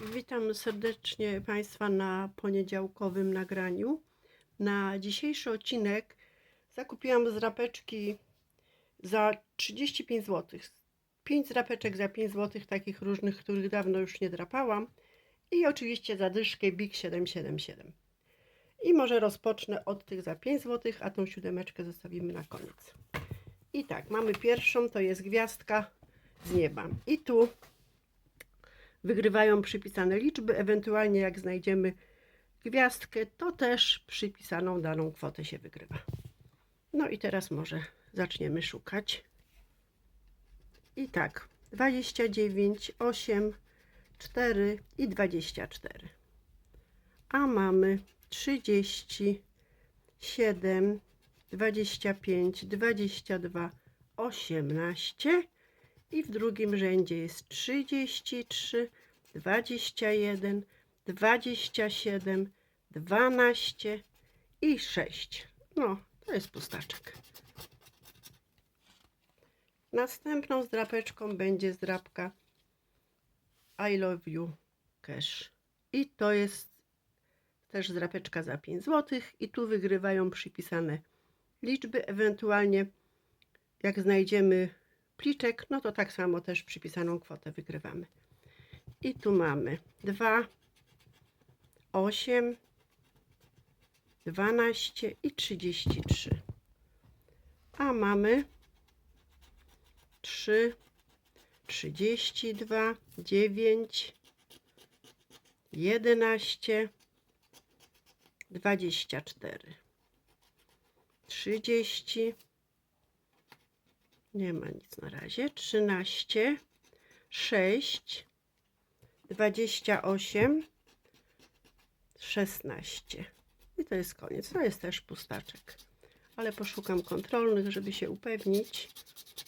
Witam serdecznie Państwa na poniedziałkowym nagraniu. Na dzisiejszy odcinek zakupiłam zrapeczki za 35 zł. 5 zrapeczek za 5 zł, takich różnych, których dawno już nie drapałam. I oczywiście zadyszkę Big 777. I może rozpocznę od tych za 5 zł, a tą siódemeczkę zostawimy na koniec. I tak, mamy pierwszą, to jest gwiazdka z nieba. I tu wygrywają przypisane liczby, ewentualnie jak znajdziemy gwiazdkę, to też przypisaną daną kwotę się wygrywa. No i teraz może zaczniemy szukać. I tak, 29, 8, 4 i 24. A mamy 30, 7, 25, 22, 18 i w drugim rzędzie jest 33, 21, 27, 12 i 6. No, to jest pustaczek. Następną zdrapeczką będzie zdrapka I love you cash. I to jest też zdrapeczka za 5 zł i tu wygrywają przypisane liczby, ewentualnie jak znajdziemy pliczek, no to tak samo też przypisaną kwotę wygrywamy. I tu mamy 2, 8, 12 i 33. A mamy 3, 32, 9, 11, 24, 30, nie ma nic na razie. 13, 6, 28, 16. I to jest koniec. To jest też pustaczek. Ale poszukam kontrolnych, żeby się upewnić.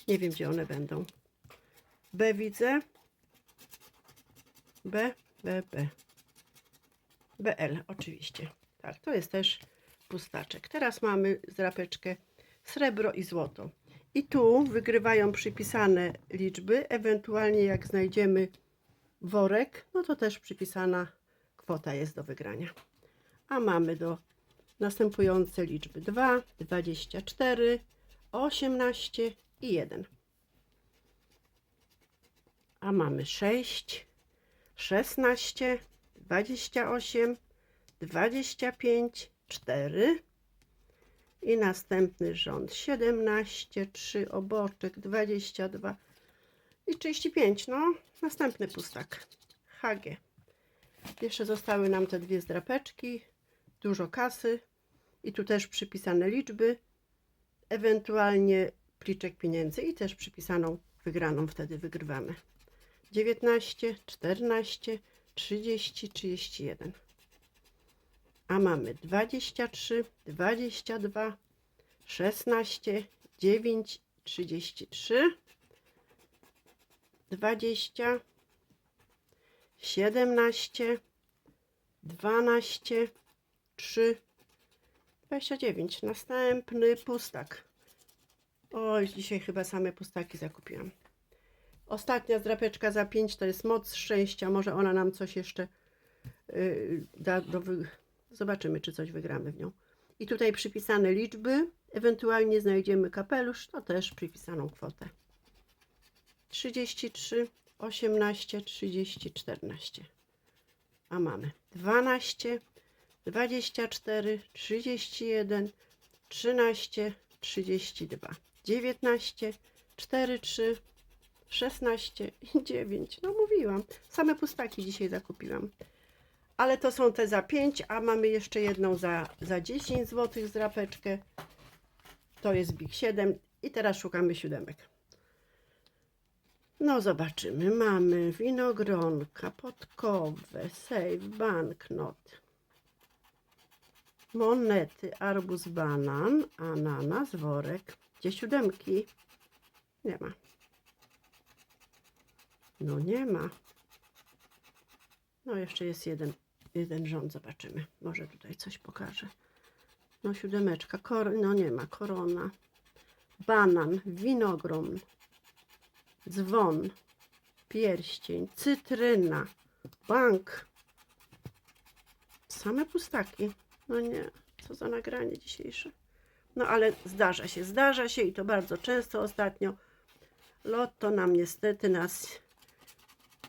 Nie wiem, gdzie one będą. B widzę. B, B, B. BL oczywiście. Tak, to jest też pustaczek. Teraz mamy zrapeczkę srebro i złoto. I tu wygrywają przypisane liczby, ewentualnie jak znajdziemy worek, no to też przypisana kwota jest do wygrania. A mamy do następujące liczby 2, 24, 18 i 1. A mamy 6, 16, 28, 25, 4, i następny rząd 17, 3 oboczek, 22 i 35. No, następny pustak. HG. Jeszcze zostały nam te dwie zdrapeczki, dużo kasy i tu też przypisane liczby, ewentualnie pliczek pieniędzy i też przypisaną wygraną wtedy wygrywamy. 19, 14, 30, 31 a mamy 23, 22, 16, 9, 33, 20, 17, 12, 3, 29. Następny pustak. Oj, dzisiaj chyba same pustaki zakupiłam. Ostatnia zdrapeczka za 5 to jest moc szczęścia. Może ona nam coś jeszcze yy, da do wy Zobaczymy, czy coś wygramy w nią. I tutaj przypisane liczby, ewentualnie znajdziemy kapelusz, to też przypisaną kwotę. 33, 18, 30, 14. A mamy 12, 24, 31, 13, 32, 19, 4, 3, 16 i 9. No mówiłam, same pustaki dzisiaj zakupiłam. Ale to są te za 5, a mamy jeszcze jedną za, za 10 zł z rapeczkę. To jest Big 7 i teraz szukamy siódemek. No zobaczymy. Mamy winogronka, podkowe, save, banknot, monety, arbuz, banan, ananas, worek. Gdzie siódemki? Nie ma. No nie ma. No jeszcze jest jeden jeden rząd, zobaczymy. Może tutaj coś pokaże. No siódemeczka, kor no nie ma, korona, banan, winogron, dzwon, pierścień, cytryna, bank. Same pustaki. No nie, co za nagranie dzisiejsze. No ale zdarza się, zdarza się i to bardzo często ostatnio. Lotto nam niestety nas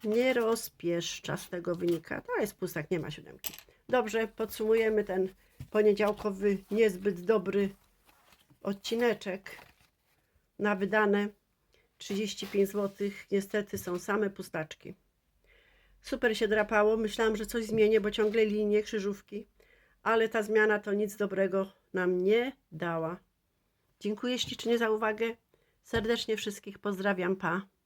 nie rozpieszcza z tego wynika. To jest pustak, nie ma siódemki. Dobrze, podsumujemy ten poniedziałkowy, niezbyt dobry odcineczek na wydane 35 zł. Niestety są same pustaczki. Super się drapało. Myślałam, że coś zmienię, bo ciągle linie, krzyżówki. Ale ta zmiana to nic dobrego nam nie dała. Dziękuję ślicznie za uwagę. Serdecznie wszystkich pozdrawiam. Pa.